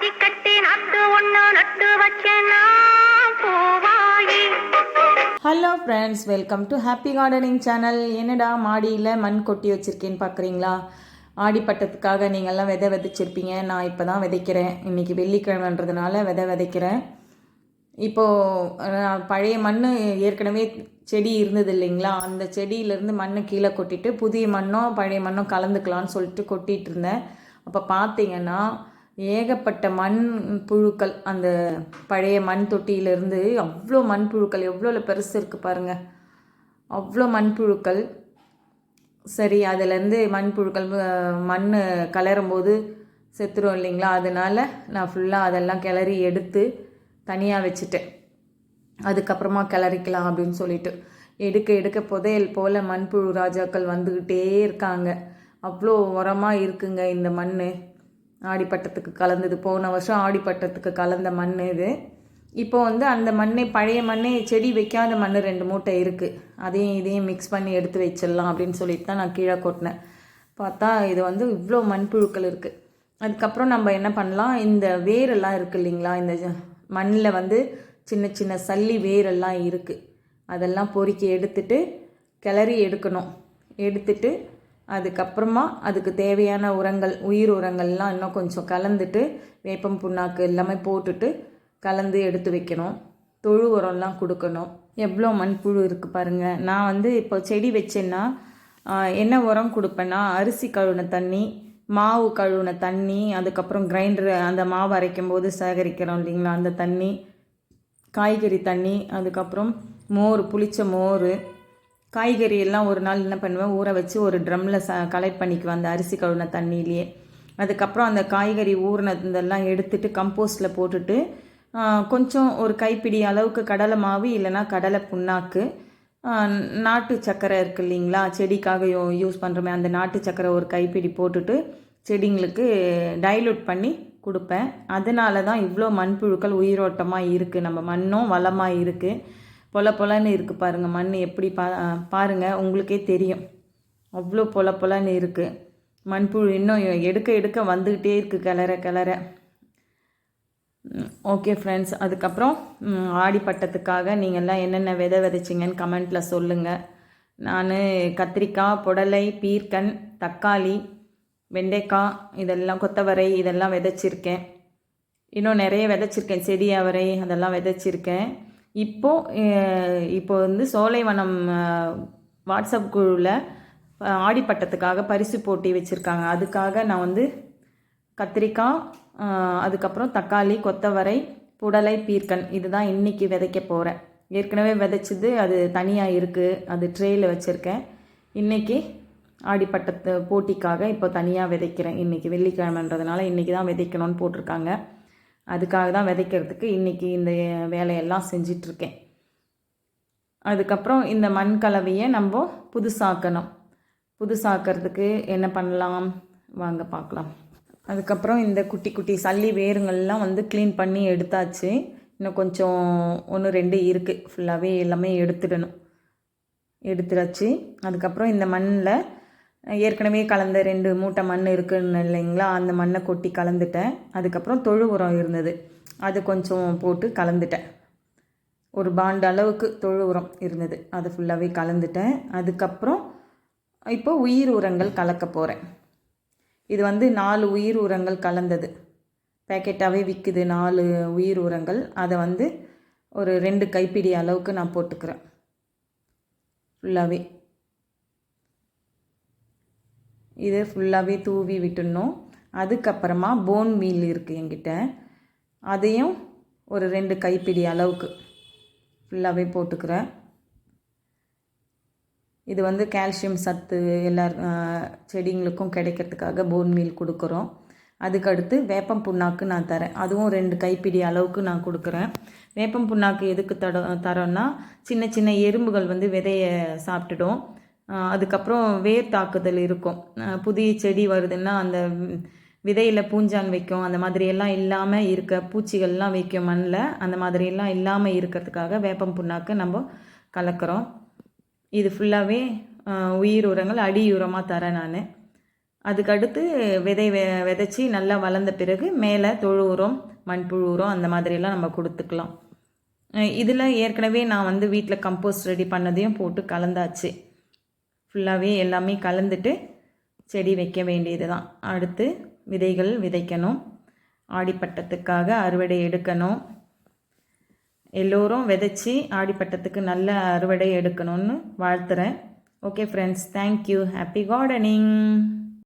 கட்டி கட்டி நட்டு ஒன்று நட்டு Poovayi. Hello friends welcome to happy gardening channel என்னடா மாடியில் மண் கொட்டி வச்சுருக்கேன்னு பார்க்குறீங்களா ஆடிப்பட்டத்துக்காக நீங்கள்லாம் விதை விதைச்சிருப்பீங்க. நான் இப்போ தான் விதைக்கிறேன். இன்றைக்கி வெள்ளிக்கிழமைன்றதுனால விதை விதைக்கிறேன். இப்போது பழைய மண் ஏற்கனவே செடி இருந்தது இல்லைங்களா? அந்த செடியிலேருந்து மண்ணை கீழே கொட்டிட்டு புதிய மண்ணும் பழைய மண்ணும் கலந்துக்கலான்னு சொல்லிட்டு கொட்டிகிட்டு இருந்தேன். அப்போ பார்த்தீங்கன்னா ஏகப்பட்ட மண் புழுக்கள் அந்த பழைய மண் தொட்டியிலேருந்து அவ்வளோ மண் புழுக்கள் எவ்வளோ பெருசு இருக்குது பாருங்கள் அவ்வளோ மண்புழுக்கள் சரி அதுலேருந்து மண்புழுக்கள் மண் கலரும்போது செத்துரும் இல்லைங்களா? அதனால் நான் ஃபுல்லாக அதெல்லாம் கிளறி எடுத்து தனியாக வச்சுட்டேன். அதுக்கப்புறமா கிளறிக்கலாம் அப்படின்னு சொல்லிட்டு. எடுக்க எடுக்க புதையல் போல் மண்புழு ராஜாக்கள் வந்துக்கிட்டே இருக்காங்க. அவ்வளோ உரமாக இருக்குங்க இந்த மண் ஆடிப்பட்டத்துக்கு கலந்தது. போன வருஷம் ஆடிப்பட்டத்துக்கு கலந்த மண் இது. இப்போ வந்து அந்த மண்ணை பழைய மண்ணே செடி வைக்காத மண் ரெண்டு மூட்டை இருக்குது அதையும் இதையும் மிக்ஸ் பண்ணி எடுத்து வச்சிடலாம் அப்படின்னு சொல்லிட்டு தான் நான் கீழே கொட்டினேன். பார்த்தா இது வந்து இவ்வளோ மண்புழுக்கள் இருக்குது அதுக்கப்புறம் நம்ம என்ன பண்ணலாம்? இந்த வேரெல்லாம் இருக்குது இல்லைங்களா? இந்த மண்ணில் வந்து சின்ன சின்ன சல்லி வேரெல்லாம் இருக்குது அதெல்லாம் பொறுக்கி எடுத்துட்டு கிளறி எடுக்கணும். எடுத்துட்டு அதுக்கப்புறமா அதுக்கு தேவையான உரங்கள் உயிர் உரங்கள்லாம் இன்னும் கொஞ்சம் கலந்துட்டு வேப்பம் புண்ணாக்கு எல்லாமே போட்டுட்டு கலந்து எடுத்து வைக்கணும். தொழு உரம்லாம் கொடுக்கணும். எவ்வளோ மண்புழு இருக்குது பாருங்கள் நான் வந்து இப்போ செடி வச்சேன்னா என்ன உரம் கொடுப்பேன்னா அரிசி கழுவின தண்ணி மாவு கழுவின தண்ணி அதுக்கப்புறம் கிரைண்டர் அந்த மாவு அரைக்கும் போது சேகரிக்கிறோம் இல்லைங்களா அந்த தண்ணி காய்கறி தண்ணி அதுக்கப்புறம் மோர் புளிச்ச மோர் காய்கறி எல்லாம் ஒரு நாள் என்ன பண்ணுவேன்? ஊற வச்சு ஒரு ட்ரம்மில் ச கலெக்ட் பண்ணிக்குவேன். அந்த அரிசி கழுவின தண்ணியிலேயே. அதுக்கப்புறம் அந்த காய்கறி ஊறினதெல்லாம் எடுத்துட்டு கம்போஸ்டில் போட்டுட்டு கொஞ்சம் ஒரு கைப்பிடி அளவுக்கு கடலை மாவு இல்லைன்னா கடலை புண்ணாக்கு. நாட்டு சக்கரை இருக்குது இல்லைங்களா? செடிக்காக யூ யூஸ் பண்ணுறோமே அந்த நாட்டு சக்கரை ஒரு கைப்பிடி போட்டுட்டு செடிங்களுக்கு டைலூட் பண்ணி கொடுப்பேன். அதனால தான் இவ்வளோ மண்புழுக்கள் உயிரோட்டமாக இருக்குது நம்ம மண்ணும் வளமாக இருக்குது பொல பொலன்னு இருக்குது பாருங்கள் மண் எப்படி பா பாருங்கள் உங்களுக்கே தெரியும். அவ்வளோ பொல பொலன்னு இருக்குது மண்புழு இன்னும் எடுக்க எடுக்க வந்துக்கிட்டே இருக்குது கிளற கிளற. ஓகே ஃப்ரெண்ட்ஸ் அதுக்கப்புறம் ஆடிப்பட்டத்துக்காக நீங்கள்லாம் என்னென்ன விதை விதைச்சிங்கன்னு கமெண்ட்டில் சொல்லுங்கள் நான் கத்திரிக்காய் புடலை பீர்க்கன் தக்காளி வெண்டைக்காய் இதெல்லாம் கொத்தவரை இதெல்லாம் விதைச்சிருக்கேன். இன்னும் நிறைய விதைச்சிருக்கேன் செடி அவரை அதெல்லாம் விதைச்சிருக்கேன். இப்போது இப்போ வந்து சோலைவனம் வாட்ஸ்அப் குழுவில் ஆடிப்பட்டத்துக்காக பரிசு போட்டி வச்சுருக்காங்க. அதுக்காக நான் வந்து கத்திரிக்காய் அதுக்கப்புறம் தக்காளி கொத்தவரை புடலை பீர்க்கன் இதுதான் இன்றைக்கி விதைக்க போகிறேன் ஏற்கனவே விதைச்சது அது தனியாக இருக்குது அது ட்ரேயில் வச்சுருக்கேன். இன்றைக்கி ஆடிப்பட்டத்து போட்டிக்காக இப்போ தனியாக விதைக்கிறேன். இன்றைக்கி வெள்ளிக்கிழமைன்றதுனால இன்றைக்கி தான் விதைக்கணும்னு போட்டிருக்காங்க. அதுக்காக தான் விதைக்கிறதுக்கு இன்றைக்கி இந்த வேலையெல்லாம் செஞ்சிட்ருக்கேன். அதுக்கப்புறம் இந்த மண் கலவையை நம்ம புதுசாக்கணும். புதுசாக்கிறதுக்கு என்ன பண்ணலாம்? வாங்க பார்க்கலாம். அதுக்கப்புறம் இந்த குட்டி குட்டி சல்லி வேருங்கள்லாம் வந்து க்ளீன் பண்ணி எடுத்தாச்சு. இன்னும் கொஞ்சம் ஒன்று ரெண்டு இருக்குது ஃபுல்லாகவே எல்லாமே எடுத்துடணும். எடுத்துடாச்சு. அதுக்கப்புறம் இந்த மண்ணில் ஏற்கனவே கலந்த ரெண்டு மூட்டை மண் இருக்குன்னு இல்லைங்களா? அந்த மண்ணை கொட்டி கலந்துட்டேன். அதுக்கப்புறம் தொழு உரம் இருந்தது. அது கொஞ்சம் போட்டு கலந்துட்டேன். ஒரு பாண்டு அளவுக்கு தொழு உரம் இருந்தது. அது ஃபுல்லாகவே கலந்துட்டேன். அதுக்கப்புறம் இப்போ உயிர் உரங்கள் கலக்க போகிறேன் இது வந்து நாலு உயிர் உரங்கள் கலந்தது. பேக்கெட்டாகவே விற்குது நாலு உயிர் உரங்கள். அதை வந்து ஒரு ரெண்டு கைப்பிடி அளவுக்கு நான் போட்டுக்கிறேன். ஃபுல்லாகவே இதை ஃபுல்லாகவே தூவி விட்டுடணும். அதுக்கப்புறமா போன் மீல் இருக்குது என்கிட்ட. அதையும் ஒரு ரெண்டு கைப்பிடி அளவுக்கு ஃபுல்லாகவே போட்டுக்கிறேன். இது வந்து கால்சியம் சத்து எல்லா செடிங்களுக்கும் கிடைக்கிறதுக்காக போன் மீல் கொடுக்குறோம். அதுக்கடுத்து வேப்பம் புண்ணாக்கு நான் தரேன். அதுவும் ரெண்டு கைப்பிடி அளவுக்கு நான் கொடுக்குறேன். வேப்பம் புண்ணாக்கு எதுக்கு தட தரோன்னா சின்ன சின்ன எறும்புகள் வந்து விதையை சாப்பிட்டுடும். அதுக்கப்புறம் வேர் தாக்குதல் இருக்கும். புதிய செடி வருதுன்னா அந்த விதையில் பூஞ்சான் வைக்கும். அந்த மாதிரியெல்லாம் இல்லாமல் இருக்க பூச்சிகள்லாம் வைக்கும் மண்ணில் அந்த மாதிரியெல்லாம் இல்லாமல் இருக்கிறதுக்காக வேப்பம் புண்ணாக்கு நம்ம கலக்கிறோம். இது ஃபுல்லாகவே உயிர் உரங்கள் அடி உரமாக தரேன் நான். அதுக்கடுத்து விதை வெ விதைச்சி நல்லா வளர்ந்த பிறகு மேலே தொழு உரம் மண்புழு உரம் அந்த மாதிரியெல்லாம் நம்ம கொடுத்துக்கலாம். இதில் ஏற்கனவே நான் வந்து வீட்டில் கம்போஸ்ட் ரெடி பண்ணதையும் போட்டு கலந்தாச்சு. ஃபுல்லாகவே எல்லாமே கலந்துட்டு செடி வைக்க வேண்டியது தான் அடுத்து விதைகள் விதைக்கணும். ஆடிப்பட்டத்துக்காக அறுவடை எடுக்கணும். எல்லோரும் விதைச்சி ஆடிப்பட்டத்துக்கு நல்ல அறுவடை எடுக்கணும்னு வாழ்த்துறேன். Okay friends thank you happy gardening